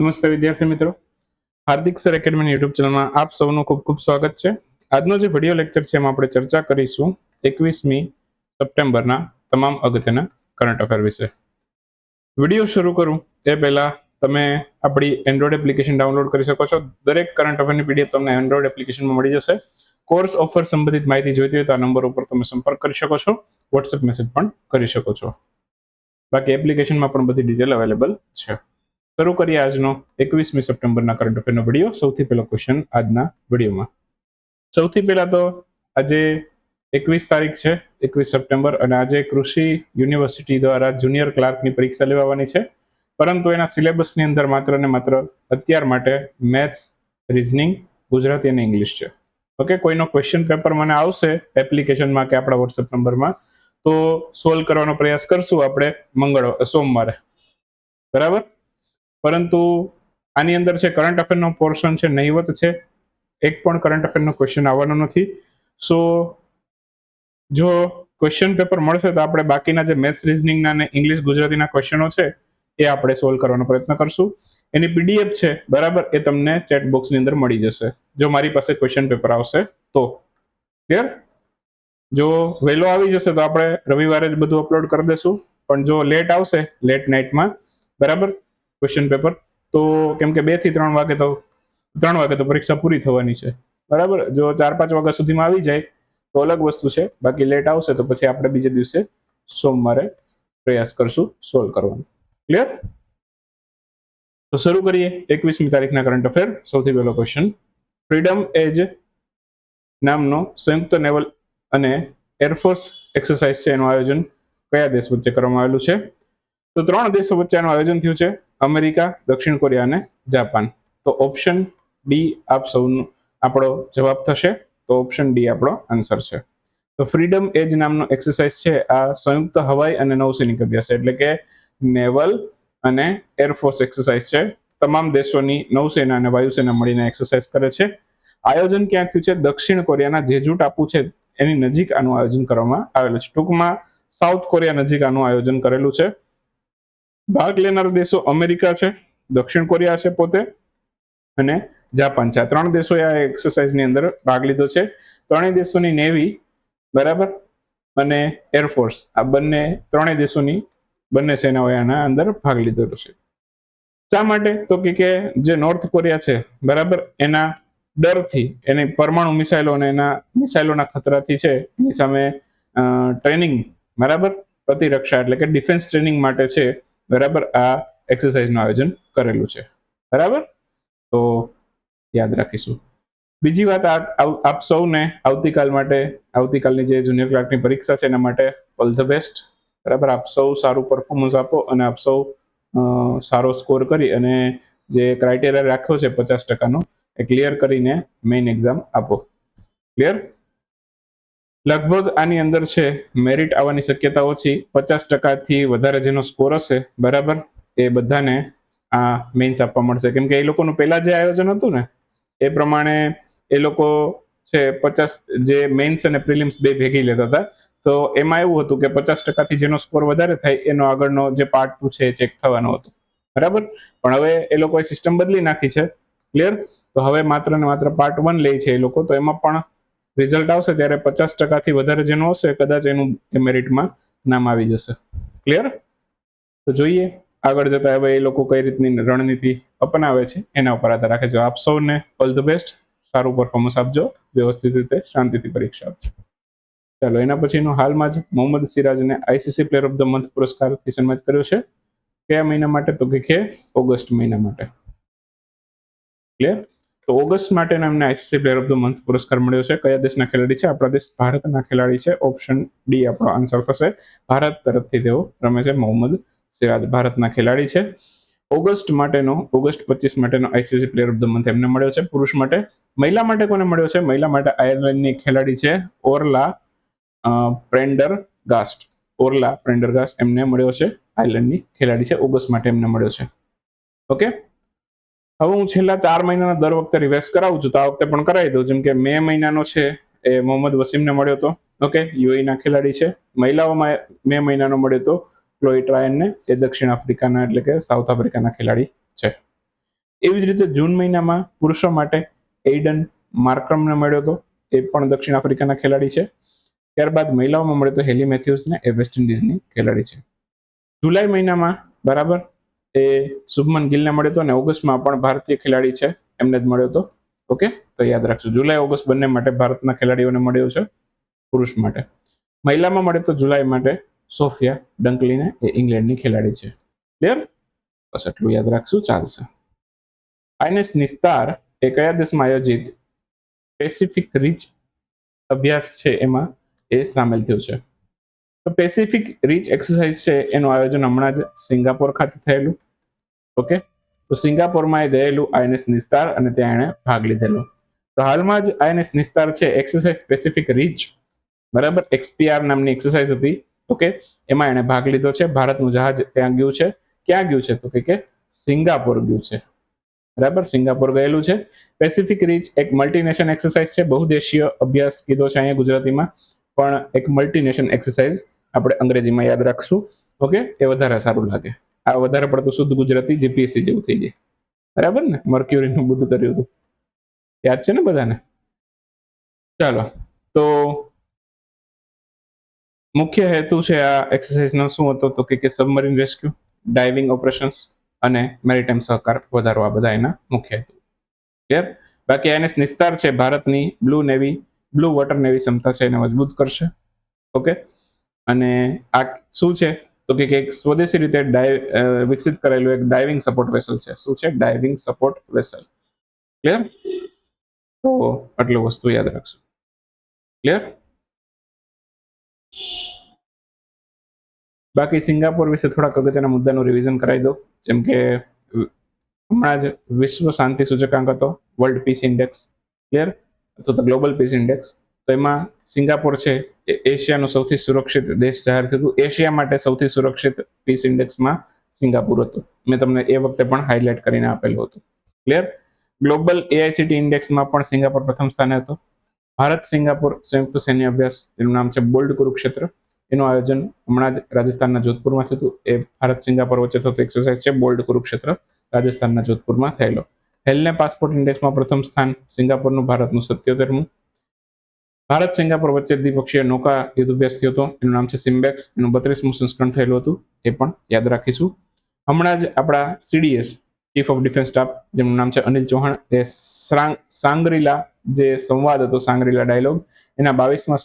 નમસ્તે વિદ્યાર્થી મિત્રો. હાર્દિક સર એકેડમી યુટ્યુબ ચેનલમાં આપ સૌનું ખૂબ ખૂબ સ્વાગત છે. આજનો જે વીડિયો લેક્ચર છે એમાં આપણે ચર્ચા કરીશું એકવીસમી સપ્ટેમ્બરના તમામ અગત્યના કરંટ અફેર વિશે. વીડિયો શરૂ કરું. એ પહેલા તમે આપણી એન્ડ્રોઈડ એપ્લિકેશન ડાઉનલોડ કરી શકો છો. દરેક કરંટ અફેરની પીડીએફ તમને એન્ડ્રોઈડ એપ્લિકેશનમાં મળી જશે. કોર્સ ઓફર સંબંધિત માહિતી જોઈતી હોય તો આ નંબર ઉપર તમે સંપર્ક કરી શકો છો. વોટ્સએપ મેસેજ પણ કરી શકો છો. બાકી એપ્લિકેશનમાં પણ બધી ડિટેલ અવેલેબલ છે. શરૂ કરીએ આજનો એકવીસમી સપ્ટેમ્બરના કરંટ અફેરનો વીડિયો સૌથી પહેલો ક્વેશ્ચન આજના વિડીયોમાં સૌથી પહેલા તો આજે એકવીસ તારીખ છે, એકવીસ સપ્ટેમ્બર, અને આજે કૃષિ યુનિવર્સિટી દ્વારા જુનિયર ક્લાર્કની પરીક્ષા લેવાની છે. પરંતુ એના સિલેબસની અંદર માત્ર ને માત્ર અત્યાર માટે મેથ્સ રિઝનિંગ ગુજરાતી અને ઇંગ્લિશ છે. ઓકે કોઈનો ક્વેશ્ચન પેપર મને આવશે એપ્લિકેશનમાં કે આપણા વોટ્સએપ નંબરમાં, તો સોલ્વ કરવાનો પ્રયાસ કરશું આપણે મંગળ સોમવારે. બરાબર? પરંતુ આની અંદર છે કરંટ અફેરનો પોર્શન છે, નહીવત છે. એક પણ કરંટ અફેરનો ક્વેશ્ચન આવવાનો નથી. સો જો ક્વેશ્ચન પેપર મળશે તો આપણે બાકીના જે મેથ્સ રિઝનિંગના અને ઇંગ્લિશ ગુજરાતીના ક્વેશ્ચનો છે, એ આપણે સોલ્વ કરવાનો પ્રયત્ન કરશું. એની પીડીએફ છે, બરાબર? એ તમને ચેટ બોક્સની અંદર મળી જશે. જો મારી પાસે ક્વેશ્ચન પેપર આવશે, તો. ક્લિયર જો વહેલો આવી જશે તો આપણે રવિવારે જ બધું અપલોડ કરી દેશું. પણ જો લેટ આવશે લેટ નાઇટમાં બરાબર? ક્વેશ્ચન પેપર તો કેમ કે બેથી ત્રણ વાગે તો, ત્રણ વાગે તો પરીક્ષા પૂરી થવાની છે. બરાબર? જો ચાર પાંચ વાગ્યા સુધીમાં આવી જાય, તો અલગ વસ્તુ છે. બાકી લેટ આવશે તો પછી આપણે બીજે દિવસે સોમવારે પ્રયાસ કરશું સોલ્વ કરવાનો. ક્લિયર તો શરૂ કરીએ. એકવીસમી તારીખના કરંટ અફેર સૌથી પહેલો ક્વેશ્ચન ફ્રીડમ એજ નામનો સંયુક્ત નેવલ અને એરફોર્સ એક્સરસાઇઝ છે. એનું આયોજન કયા દેશ વચ્ચે કરવામાં આવેલું છે? તો ત્રણ દેશો વચ્ચે આનું આયોજન થયું છે. અમેરિકા, દક્ષિણ કોરિયા અને જાપાન. તો ઓપ્શન ડી આપ સૌનો, આપણો જવાબ થશે. તો ઓપ્શન ડી આપણો આન્સર છે. તો ફ્રીડમ એજ નામનો એક્સરસાઇઝ છે. આ સંયુક્ત હવાઈ અને નૌસૈનિક અભ્યાસ. એટલે કે નેવલ અને એરફોર્સ એક્સરસાઇઝ છે. તમામ દેશોની નૌસેના અને વાયુસેના મળીને એક્સરસાઇઝ કરે છે. આયોજન ક્યાં થયું છે? દક્ષિણ કોરિયાના જેજુ ટાપુ છે. એની નજીક આનું આયોજન કરવામાં આવેલું છે. ટૂંકમાં, સાઉથ કોરિયા નજીક આનું આયોજન કરેલું છે. ભાગ લેનાર દેશો અમેરિકા છે, દક્ષિણ કોરિયા છે પોતે અને જાપાન છે. આ ત્રણ દેશોએ આ એક્સરસાઇઝની અંદર ભાગ લીધો છે. ત્રણેય દેશોની નેવી બરાબર? અને એરફોર્સ આ બંને ત્રણેય દેશોની બંને સેનાઓએ આના અંદર ભાગ લીધેલો છે. શા માટે? તો કે જે નોર્થ કોરિયા છે, બરાબર? એના ડરથી, એની પરમાણુ મિસાઇલો અને એના મિસાઇલોના ખતરાથી છે, એની સામે ટ્રેનિંગ, બરાબર? પ્રતિરક્ષા એટલે કે ડિફેન્સ ટ્રેનિંગ માટે છે. બરાબર? આ એક્સરસાઇઝનું આયોજન કરેલું છે. બરાબર? તો યાદ રાખીશું. બીજી વાત આપ સૌને આવતીકાલ માટે, આવતીકાલની જે જુનિયર ક્લાર્કની પરીક્ષા છે એના માટે ઓલ ધ બેસ્ટ બરાબર? આપ સૌ સારું પરફોર્મન્સ આપો અને આપ સૌ સારો સ્કોર કરી અને જે ક્રાઇટેરિયા રાખ્યો છે પચાસ ટકાનો, એ ક્લિયર કરીને મેઇન એક્ઝામ આપો. ક્લિયર લગભગ આની અંદર છે મેરિટ આવવાની શક્યતા ઓછી પચાસ ટકાથી વધારે જેનો સ્કોર હશે, બરાબર? એ બધાને આ મેઇન્સ આપવા મળશે. કેમ કે એ લોકોનું પહેલા જે આયોજન હતું ને, એ પ્રમાણે એ લોકો છે, પચાસ જે મેઇન્સ અને પ્રિલિમ્સ બે ભેગી લેતા હતા. તો એમાં એવું હતું કે પચાસ ટકાથી જેનો સ્કોર વધારે થાય, એનો આગળનો જે પાર્ટ ટુ છે, એ ચેક થવાનો હતો. બરાબર? પણ હવે એ લોકોએ સિસ્ટમ બદલી નાખી છે. ક્લિયર તો હવે માત્ર ને માત્ર પાર્ટ વન લે છે એ લોકો. તો એમાં પણ રિઝલ્ટ આવશે ત્યારે પચાસ ટકાથી વધારે જેનું હશે કદાચ એનું મેરિટમાં નામ આવી જશે. ક્લિયર તો જોઈએ, આગળ જતા હવે એ લોકો કઈ રીતની રણનીતિ અપનાવે છે, એના ઉપર આધાર રાખે છે. આપ સૌને ઓલ ધ બેસ્ટ સારું પરફોર્મન્સ આપજો. વ્યવસ્થિત રીતે શાંતિથી પરીક્ષા આપજો. ચાલો, એના પછીનો હાલમાં જ Mohammed સિરાજને ICC player of the month પુરસ્કારથી સન્માનિત કર્યો છે. કયા મહિના માટે? તો કે ઓગસ્ટ મહિના માટે. ક્લિયર તો ઓગસ્ટ માટે એમને ICC player of the month પુરસ્કાર મળ્યો છે. કયા દેશના ખેલાડી છે? આપણા દેશ ભારતના ખેલાડી છે. ઓપ્શન ડી આપણો આન્સર થશે. ભારત તરફથી તેઓ રમે છે. મોહમ્મદ સિરાજ ભારતના ખેલાડી છે. ઓગસ્ટ માટેનો, ઓગસ્ટ પચીસ માટેનો ICC player of the month એમને મળ્યો છે. પુરુષ માટે મહિલા માટે કોને મળ્યો છે? મહિલા માટે આયર્લેન્ડની ખેલાડી છે. ઓરલા પ્રેન્ડર ગાસ્ટ ઓરલા પ્રેન્ડર ગાસ્ટ એમને મળ્યો છે. આયર્લેન્ડની ખેલાડી છે. ઓગસ્ટ માટે એમને મળ્યો છે. ઓકે હવે હું છેલ્લા ચાર મહિનાના દર વખતે રિવાઇઝ કરાવું છું, તો આ વખતે પણ કરાવી દઉં, જેમ કે મે મહિનાનો છે, એ મોહમ્મદ વસીમને મળ્યો હતો. ઓકે યુએના ખેલાડી છે. મહિલાઓમાં મે મહિનાનો મળ્યો હતો ક્લોઈ ટ્રાયનને એ દક્ષિણ આફ્રિકાના, એટલે કે સાઉથ આફ્રિકાના ખેલાડી છે. એવી જ રીતે જૂન મહિનામાં પુરુષો માટે એઇડન માર્ક્રમને મળ્યો હતો, એ પણ દક્ષિણ આફ્રિકાના ખેલાડી છે. ત્યારબાદ મહિલાઓમાં મળ્યો તો હેલી મેથ્યુઝને, એ વેસ્ટ ઇન્ડિઝની ખેલાડી છે. જુલાઈ મહિનામાં, બરાબર? એ શુભમન ગિલને મળ્યો હતો અને ઓગસ્ટમાં પણ ભારતીય ખેલાડી છે, એમને જ મળ્યો હતો. ઓકે? તો યાદ રાખજો, જુલાઈ, ઓગસ્ટ બંને માટે ભારતના ખેલાડીઓને મળ્યો છે, પુરુષ માટે. મહિલામાં મળે તો જુલાઈ માટે સોફિયા ડંકલીને, એ ઇંગ્લેન્ડની ખેલાડી છે. ક્લિયર બસ એટલું યાદ રાખશું, ચાલશે. આઈનેસ નિસ્તાર એ કયા દેશમાં આયોજિત પેસિફિક રીચ અભ્યાસ છે એમાં એ સામેલ થયું છે. તો પેસિફિક રીચ એક્સરસાઇઝ છે, એનું આયોજન હમણાં જ સિંગાપોર ખાતે થયેલું. ઓકે? તો સિંગાપોરમાં એ ગયેલું આઈએનએસ નિસ્તાર અને ત્યાં એણે ભાગ લીધેલો. તો હાલમાં જ આઈએનએસ નિસ્તાર છે એક્સરસાઇઝ સ્પેસિફિક રીચ, બરાબર? એક્સપીઆર નામની એક્સરસાઇઝ હતી. ઓકે? એમાં એણે ભાગ લીધો છે. ભારતનું જહાજ ત્યાં ગયું છે. ક્યાં ગયું છે? તો કે સિંગાપોર ગયું છે. બરાબર? સિંગાપોર ગયેલું છે. પેસિફિક રીચ એક મલ્ટીનેશન એક્સરસાઇઝ છે. બહુદેશીય અભ્યાસ કીધો છે અહીંયા ગુજરાતીમાં. પણ એક મલ્ટીનેશન એક્સરસાઇઝ આપણે અંગ્રેજીમાં યાદ રાખશું. ઓકે? એ વધારે સારું લાગે. આ વધારે પડતું શુદ્ધ ગુજરાતી જીપીએસસી જેવું થઈ જાય. બરાબર ને? મર્ક્યુરીનું બધું કર્યું હતું. યાદ છે ને બધાને? ચાલો, તો મુખ્ય હેતુ છે આ એક્સરસાઇઝનો શું હતો? તો કે સબમરીન રેસ્ક્યુ ડાઇવિંગ ઓપરેશન્સ અને મેરીટાઈમ સહકાર વધારવા બધા એના મુખ્ય હેતુ. ક્લિયર બાકી એનએસ નિસ્તાર છે ભારતની blue navy blue water navy ક્ષમતા છે એને મજબૂત કરશે. ઓકે અને આ શું છે? તો કે એક સ્વદેશી રીતે વિકસિત કરેલું એક ડાઇવિંગ સપોર્ટ વેસલ છે. શું છે? ડાઇવિંગ સપોર્ટ વેસલ ક્લિયર તો આટલું વસ્તુ યાદ રાખશું. ક્લિયર બાકી સિંગાપોર વિશે થોડાક અગત્યના મુદ્દાનું રિવિઝન કરાવી દો જેમ કે હમણાં જ વિશ્વ શાંતિ સૂચકાંક હતો. વર્લ્ડ પીસ ઇન્ડેક્સ ક્લિયર અથવા તો ગ્લોબલ પીસ ઇન્ડેક્સ તો એમાં સિંગાપોર છે, એ એશિયાનું સૌથી સુરક્ષિત દેશ જાહેર થયું હતું. એશિયા માટે સૌથી સુરક્ષિત પીસ ઇન્ડેક્સમાં સિંગાપુર હતું. મેં તમને એ વખતે પણ હાઇલાઇટ કરીને આપેલું હતું. ક્લિયર ગ્લોબલ એઆઈસીટી ઇન્ડેક્સમાં પણ સિંગાપોર પ્રથમ સ્થાને હતો. ભારત સિંગાપોર સંયુક્ત સૈન્ય અભ્યાસ, એનું નામ છે બોલ્ડ કુરુક્ષેત્ર. એનું આયોજન હમણાં જ રાજસ્થાનના જોધપુરમાં થયું એ ભારત સિંગાપોર વચ્ચે થતો એક્સરસાઇઝ છે બોલ્ડ કુરુક્ષેત્ર, રાજસ્થાનના જોધપુરમાં થયેલો. હેલને પાસપોર્ટ ઇન્ડેક્સમાં પ્રથમ સ્થાન સિંગાપોરનું, ભારતનું, સત્યોતેરમું. ભારત સિંગાપોર વચ્ચે દ્વિપક્ષીય નૌકા યુદ્ધ અભ્યાસ થયો હતો. એનું નામ છે સિમ્બેક્સ. એનું બત્રીસમું સંસ્કરણ થયેલું હતું. એ પણ યાદ રાખીશું. હમણાં જ આપણા CDS chief of defence staff, જેમનું નામ છે અનિલ ચૌહાણ, એ સાંગરીલા જે સંવાદ હતો, સાંગરીલા ડાયલોગ, એના બાવીસમાં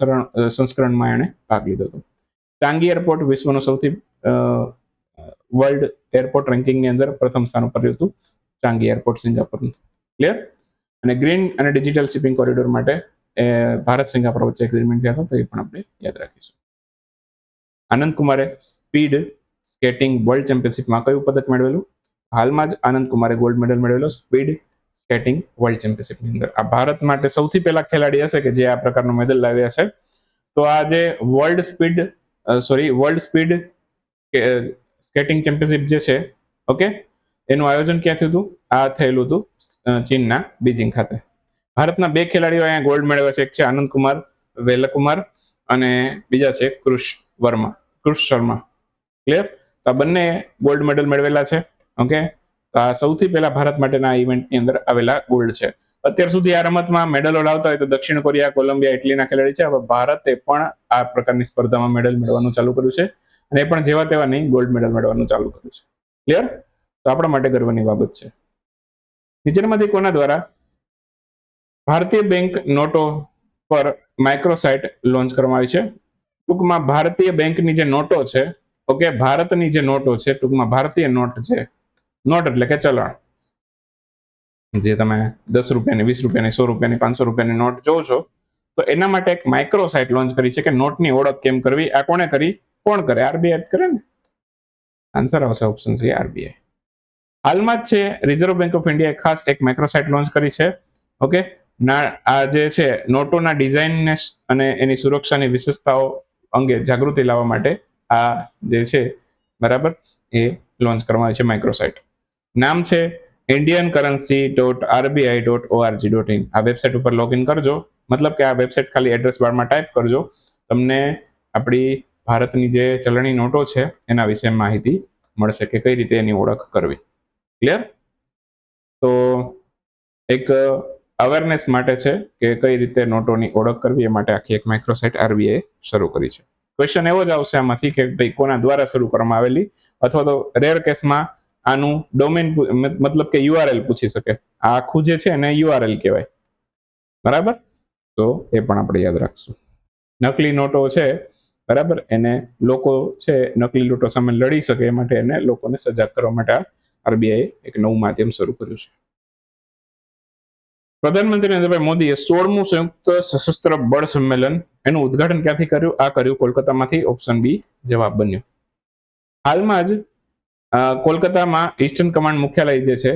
સંસ્કરણમાં એણે ભાગ લીધો હતો. ચાંગી એરપોર્ટ વિશ્વનું સૌથી વર્લ્ડ એરપોર્ટ રેન્કિંગની અંદર પ્રથમ સ્થાન ઉપર રહ્યું હતું. ચાંગી એરપોર્ટ સિંગાપોરનું. ક્લિયર? અને ગ્રીન અને ડિજિટલ શિપિંગ કોરિડોર માટે એ ભારત સિંગાપોર વચ્ચે એગ્રીમેન્ટ થયા હતા, તો એ પણ આપણે યાદ રાખીશું. આનંદ કુમારે સ્પીડ સ્કેટિંગ વર્લ્ડ ચેમ્પિયનશિપમાં કયું પદક મેળવેલું? હાલમાં જ આનંદ કુમારે ગોલ્ડ મેડલ મેળવેલો સ્પીડ સ્કેટિંગ વર્લ્ડ ચેમ્પિયનશિપની અંદર. આ ભારત માટે સૌથી પહેલા ખેલાડી હશે કે જે આ પ્રકારનો મેડલ લાવ્યા છે? તો આ જે world speed sorry world speed skating championship જે છે ઓકે એનું આયોજન ક્યાં થયું હતું? આ થયેલું હતું ચીનના બીજિંગ ખાતે. ભારતના બે ખેલાડીઓ અહીંયા ગોલ્ડ મેળવ્યા છે. એક છે આનંદ કુમાર, વેલકુમાર અને બીજા છે કૃષ વર્મા. કૃષ શર્મા. ક્લિયર તો આ બંને ગોલ્ડ મેડલ મેળવેલા છે. ઓકે તો આ સૌથી પહેલા ભારત માટેના ઇવેન્ટની અંદર આવેલા ગોલ્ડ છે. અત્યાર સુધી આ રમતમાં મેડલો લાવતા હોય તો દક્ષિણ કોરિયા, કોલંબિયા, ઇટલીના ખેલાડી છે. હવે ભારતે પણ આ પ્રકારની સ્પર્ધામાં મેડલ મેળવવાનું ચાલુ કર્યું છે. અને એ પણ જેવા તેવા નહીં ગોલ્ડ મેડલ મેળવવાનું ચાલુ કર્યું છે. ક્લિયર તો આપણા માટે ગર્વની બાબત છે. નીચેનામાંથી કોના દ્વારા ભારતીય બેંક નોટો પર માઇક્રોસાઇટ લોન્ચ કરવામાં આવી છે. ટૂંકમાં ભારતીય બેંકની જે નોટો છે, ઓકે, ભારતની જે નોટો છે, ટૂંકમાં ભારતીય નોટ છે, નોટ એટલે કે ચલણ. જે તમે દસ રૂપિયાની, વીસ રૂપિયાની, સો રૂપિયાની, પાંચસો રૂપિયાની નોટ જોવો છો, તો એના માટે એક માઇક્રો સાઇટ લોન્ચ કરી છે કે નોટની ઓળખ કેમ કરવી, આ કોણે કરી, કોણ કરે, આરબીઆઈ કરે ને? આન્સર આવશે ઓપ્શન સી આરબીઆઈ. હાલમાં જ છે રિઝર્વ બેંક ઓફ ઇન્ડિયાએ ખાસ એક માઇક્રોસાઇટ લોન્ચ કરી છે, ઓકે? ના, આ જે છે, નોટોના ડિઝાઇનને અને એની સુરક્ષાની વિશેષતાઓ અંગે જાગૃતિ લાવવા માટે આ જે છે, બરાબર, એ લોન્ચ કરવામાં આવી છે માઇક્રોસાઇટ નામ છે Indian currency dot RBI dot ORG dot in આ વેબસાઇટ ઉપર લોગિન કરજો. મતલબ કે આ વેબસાઇટ ખાલી એડ્રેસ બારમાં ટાઈપ કરજો. તમને આપણી ભારતની જે ચલણી નોટો છે, એના વિશે માહિતી મળશે કે કઈ રીતે એની ઓળખ કરવી. ક્લિયર તો એક અવેરનેસ માટે છે કે કઈ રીતે નોટોની ઓળખ કરવી એ માટે આખી એક માઇક્રોસાઇટ આરબીઆઈ શરૂ કરી છે. ક્વેશ્ચન એવો જ આવશે આમાંથી કે ભાઈ કોના દ્વારા શરૂ કરવામાં આવેલી અથવા તો રેર કેસમાં આનું ડોમેન મતલબ કે યુઆરએલ પૂછી શકે. આ આખું જે છે એને યુઆરએલ કહેવાય. બરાબર? તો એ પણ આપણે યાદ રાખશું. નકલી નોટો છે, બરાબર? એને લોકો છે, નકલી નોટો સામે લડી શકે એ માટે એને લોકોને સજાગ કરવા માટે આરબીઆઈ એક નવું માધ્યમ શરૂ કર્યું છે. પ્રધાનમંત્રી નરેન્દ્રભાઈ મોદીએ સોળમું સંયુક્ત સશસ્ત્ર બળ સંમેલન એનું ઉદ્ઘાટન ક્યાંથી કર્યું? આ કર્યું કોલકાતામાંથી ઓપ્શન બી જવાબ બન્યો. હાલમાં જ કોલકાતામાં ઈસ્ટર્ન કમાન્ડ મુખ્યાલય જે છે,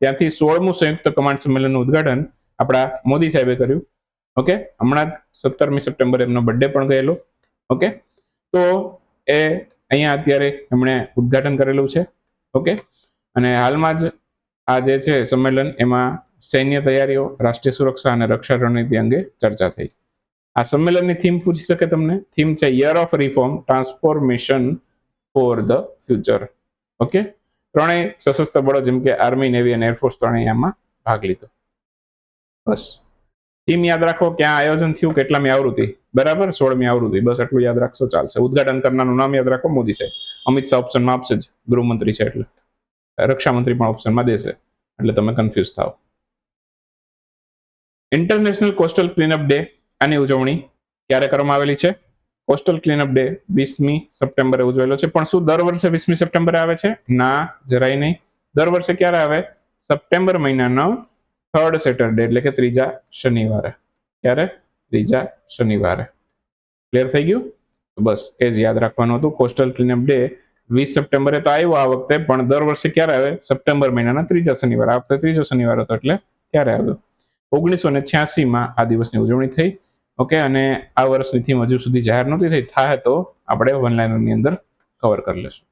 ત્યાંથી સોળમું સંયુક્ત કમાન્ડ સંમેલનનું ઉદ્ઘાટન આપણા મોદી સાહેબે કર્યું. ઓકે? હમણાં જ સત્તરમી સપ્ટેમ્બર એમનો બર્થડે પણ ગયેલો. ઓકે? તો એ અહીંયા અત્યારે એમણે ઉદ્ઘાટન કરેલું છે. ઓકે? અને હાલમાં જ આ જે છે સંમેલન, એમાં સૈન્ય તૈયારીઓ, રાષ્ટ્રીય સુરક્ષા અને રક્ષા રણનીતિ અંગે ચર્ચા થઈ. આ સંમેલનની થીમ પૂછી શકે તમને? થીમ છે year of reform, transformation for the future. Okay? ત્રણેય સશસ્ત્ર બળો જેમ કે આર્મી, નેવી અને એરફોર્સ ત્રણેય આમાં ભાગ લીધો. બસ. થીમ યાદ રાખો ક્યાં આયોજન થયું કેટલામી આવૃત્તિ? બરાબર? સોળમી આવૃત્તિ. બસ એટલું યાદ રાખશો, ચાલશે. ઉદઘાટન કરનારનું નામ યાદ રાખો, મોદી સાહેબ. અમિત શાહ ઓપ્શનમાં આપશે જ. ગૃહમંત્રી છે એટલે. રક્ષામંત્રી પણ ઓપ્શનમાં દેશે. એટલે તમે કન્ફ્યુઝ થાવ ઇન્ટરનેશનલ કોસ્ટલ ક્લીનઅપ ડે આની ઉજવણી ક્યારે કરવામાં આવેલી છે? કોસ્ટલ ક્લીનઅપ ડે વીસમી સપ્ટેમ્બરે ઉજવેલો છે. પણ શું દર વર્ષે વીસમી સપ્ટેમ્બરે આવે છે? ના, જરાય નહીં. દર વર્ષે ક્યારે આવે? સપ્ટેમ્બર મહિનાનો થર્ડ સેટરડે એટલે કે ત્રીજા શનિવારે. ક્યારે? ત્રીજા શનિવારે. ક્લિયર થઈ ગયું? બસ, એ જ યાદ રાખવાનું હતું. કોસ્ટલ ક્લીનઅપ ડે વીસ સપ્ટેમ્બરે તો આવ્યો આ વખતે, પણ દર વર્ષે ક્યારે આવે? સપ્ટેમ્બર મહિનાના ત્રીજા શનિવારે. આ વખતે ત્રીજો શનિવાર હતો, એટલે ક્યારે આવ્યો? ઓગણીસો ને છ્યાસીમાં આ દિવસની ઉજવણી થઈ. ઓકે અને આ વર્ષની થીમ હજુ સુધી જાહેર નહોતી થઈ. થાય તો આપણે વન લાઇનરની અંદર કવર કરી લઈશું.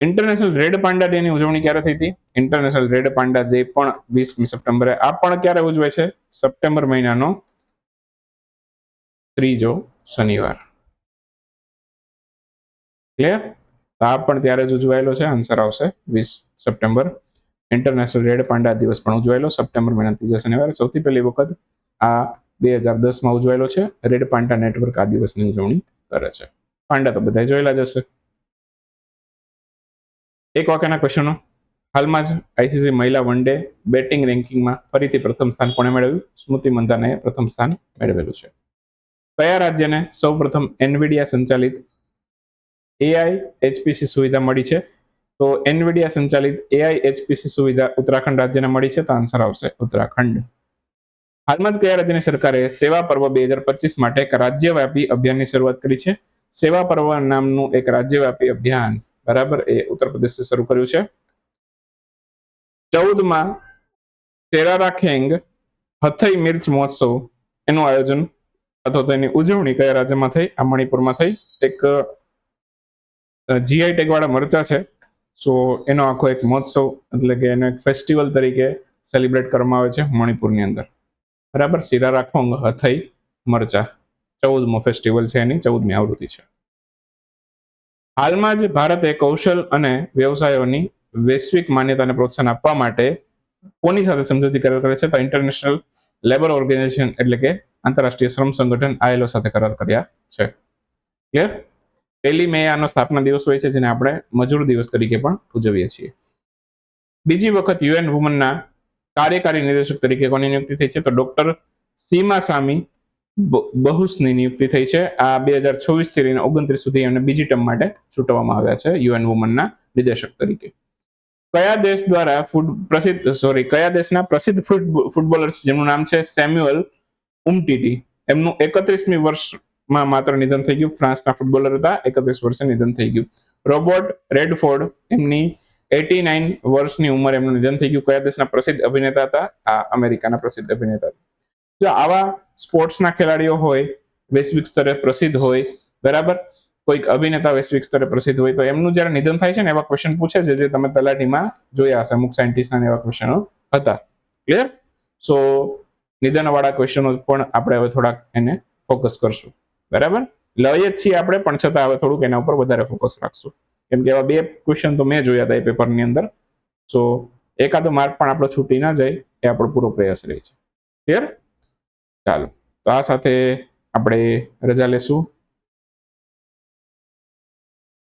ઇન્ટરનેશનલ રેડ પાંડા ડે ની ઉજવણી ક્યારે થઈ હતી? ઇન્ટરનેશનલ રેડ પાંડા ડે પણ વીસમી સપ્ટેમ્બરે. આ પણ ક્યારે ઉજવાય છે? સપ્ટેમ્બર મહિનાનો ત્રીજો શનિવાર. ક્લિયર આ પણ ત્યારે જ ઉજવાયેલો છે. આન્સર આવશે વીસ સપ્ટેમ્બર ઇન્ટરનેશનલ રેડ પાંડા દિવસ પણ ઉજવાયેલો, સપ્ટેમ્બર મહિના ત્રીજા શનિવારે. સૌથી પહેલી વખત આ બે હજાર દસમાં ઉજવાયેલો છે. રેડ પાંડા નેટવર્ક આ દિવસની ઉજવણી કરે છે. પાંડા તો બધા જોયેલા જ હશે. એક વાક્યના ક્વેશ્ચનો. હાલમાં જ આઈસીસી મહિલા વન ડે બેટિંગ રેન્કિંગમાં ફરીથી પ્રથમ સ્થાન કોણે મેળવ્યું? સ્મૃતિ મંદાનાએ પ્રથમ સ્થાન મેળવેલું છે. કયા રાજ્યને સૌ પ્રથમ એનવીડિયા સંચાલિત એઆઈ એચપીસી સુવિધા મળી છે? તો એનવીડિયા સંચાલિત એઆઈ એચપીસી સુવિધા ઉત્તરાખંડ રાજ્યને મળી છે તો આન્સર આવશે ઉત્તરાખંડ. હાલમાં જ કયા રાજ્યની સરકારે સેવા પર્વ બે હજાર પચીસ માટે એક રાજ્યવ્યાપી અભિયાનની શરૂઆત કરી છે? સેવા પર્વ નામનું એક રાજ્યવ્યાપી અભિયાન. બરાબર? એ ઉત્તર પ્રદેશથી શરૂ કર્યું છે. ચૌદમાં તેરારા ખેંગ, હથઈ મિર્ચ મહોત્સવ. એનું આયોજન અથવા તો એની ઉજવણી કયા રાજ્યમાં થઈ? આ મણિપુરમાં થઈ. એક જીઆઈ ટેગ વાળા મરચા છે. સો એનો આખો એક મહોત્સવ, એટલે કે એનો એક ફેસ્ટિવલ તરીકે સેલિબ્રેટ કરવામાં આવે છે મણિપુરની અંદર. બરાબર? શિરા રાખોંગ હથઈ, મરચા. ચૌદમો ફેસ્ટિવલ છે એની, ચૌદમી આવૃત્તિ છે. હાલમાં જ ભારતે કૌશલ અને વ્યવસાયોની વૈશ્વિક માન્યતાને પ્રોત્સાહન આપવા માટે કોની સાથે સમજૂતી કરાર કરે છે તો ઇન્ટરનેશનલ લેબર ઓર્ગેનાઇઝેશન એટલે કે આંતરરાષ્ટ્રીય શ્રમ સંગઠન, આઈએલઓ સાથે કરાર કર્યા છે. ક્લિયર પહેલી મે આનો સ્થાપના દિવસ હોય છે, જેને આપણે મજૂર દિવસ તરીકે પણ ઉજવીએ છીએ. બીજી વખત યુએન વુમનના કાર્યકારી નિદેશક તરીકે કોની નિયુક્તિ થઈ છે? તો ડોક્ટર સીમા સામી બહુસની નિયુક્તિ થઈ છે. આ બે હજાર છવ્વીસથી લઈને ઓગણત્રીસ સુધી એમને બીજી ટર્મ માટે ચૂંટવામાં આવ્યા છે, યુએન વુમનના નિદેશક તરીકે. કયા દેશ દ્વારા ફૂડ પ્રસિદ્ધ, સોરી, કયા દેશના પ્રસિદ્ધ ફૂટ- ફૂટબોલર છે જેમનું નામ છે સેમ્યુઅલ ઉમટીટી, એમનું એકત્રીસમી વર્ષમાં માત્ર નિધન થઈ ગયું. ફ્રાન્સના ફૂટબોલર હતા. એકત્રીસ વર્ષે નિધન થઈ ગયું. રોબોટ રેડફોર્ડ એમની એટી નાઇન વર્ષની ઉંમર એમનું નિધન થઈ ગયું. કયા દેશના પ્રસિદ્ધ અભિનેતા હતા? આ અમેરિકાના પ્રસિદ્ધ અભિનેતા. જો આવા સ્પોર્ટ્સના ખેલાડીઓ હોય, વૈશ્વિક સ્તરે પ્રસિદ્ધ હોય, બરાબર? કોઈક અભિનેતા વૈશ્વિક સ્તરે પ્રસિદ્ધ હોય, તો એમનું જ્યારે નિધન થાય છે ને એવા ક્વેશ્ચન પૂછે છે જે તમે તલાટીમાં જોયા હશે, અમુક સાયન્ટિસ્ટના એવા ક્વેશ્ચનો હતા. ક્લિયર સો નિધનવાળા ક્વેશ્ચનો પણ આપણે હવે થોડાક એને ફોકસ કરશું. બરાબર? લઈએ જ છીએ આપણે, પણ છતાં હવે થોડુંક એના ઉપર વધારે ફોકસ રાખશું. કેમ કે એવા બે ક્વેશ્ચન તો મેં જોયા હતા એ પેપરની અંદર. સો એકાદો માર્ક પણ આપણો છૂટી ના જાય, એ આપણો પૂરો પ્રયાસ રહે છે. ક્લિયર ચાલો. તો આ સાથે આપણે રજા લેશું.